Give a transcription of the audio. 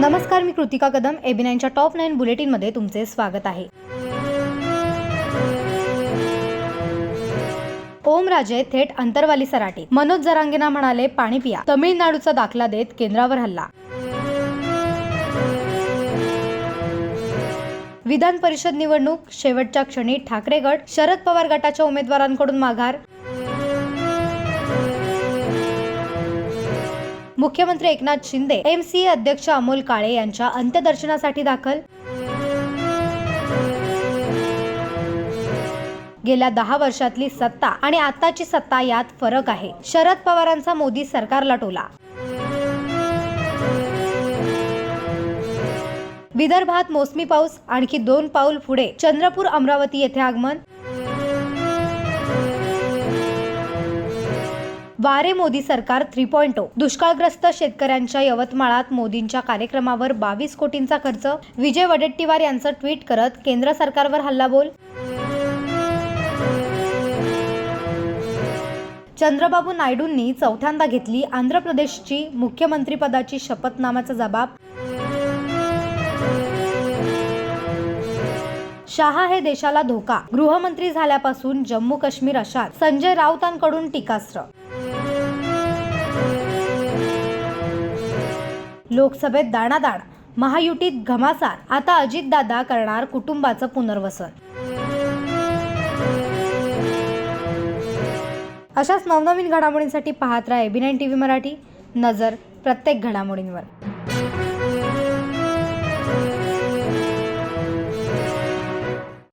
नमस्कार मी कृतिका कदम एबिनाईनच्या टॉप नाईन बुलेटिनमध्ये तुमचे स्वागत आहे. ओम राजे थेट अंतरवाली सराटी. मनोज जरांगेना म्हणाले पाणी पिया. तमिळनाडूचा दाखला देत केंद्रावर हल्ला. विधान परिषद निवडणूक शेवटच्या क्षणी ठाकरे गट शरद पवार गटाच्या उमेदवारांकडून माघार. मुख्यमंत्री एकनाथ शिंदे एमसीए अध्यक्ष अमोल काळे यांच्या अंत्यदर्शनासाठी दाखल. गेल्या दहा वर्षातली सत्ता आणि आताची सत्ता यात फरक आहे. शरद पवारांचा मोदी सरकारला टोला. विदर्भात मोसमी पाऊस आणखी दोन पाऊल पुढे. चंद्रपूर अमरावती येथे आगमन. वारे मोदी सरकार थ्री पॉईंट दुष्काळग्रस्त शेतकऱ्यांच्या यवतमाळात मोदींच्या कार्यक्रमावर बावीस कोटींचा खर्च. विजय वडेट्टीवार यांचं ट्विट करत केंद्र सरकारवर हल्लाबोल. चंद्रबाबू नायडूंनी चौथ्यांदा घेतली आंध्र प्रदेशची मुख्यमंत्रीपदाची शपथनामाचा जबाब. शहा हे देशाला धोका. गृहमंत्री झाल्यापासून जम्मू काश्मीर अशात. संजय राऊतांकडून टीकास्त्र. लोकसभेत दाणादाण महायुतीत घमासान आता अजितदादा करणार कुटुंबाचं पुनर्वसन. अशाच नवनवीन घडामोडींसाठी पाहत राहा AB nine T V Marathi. नजर प्रत्येक घडामोडींवर.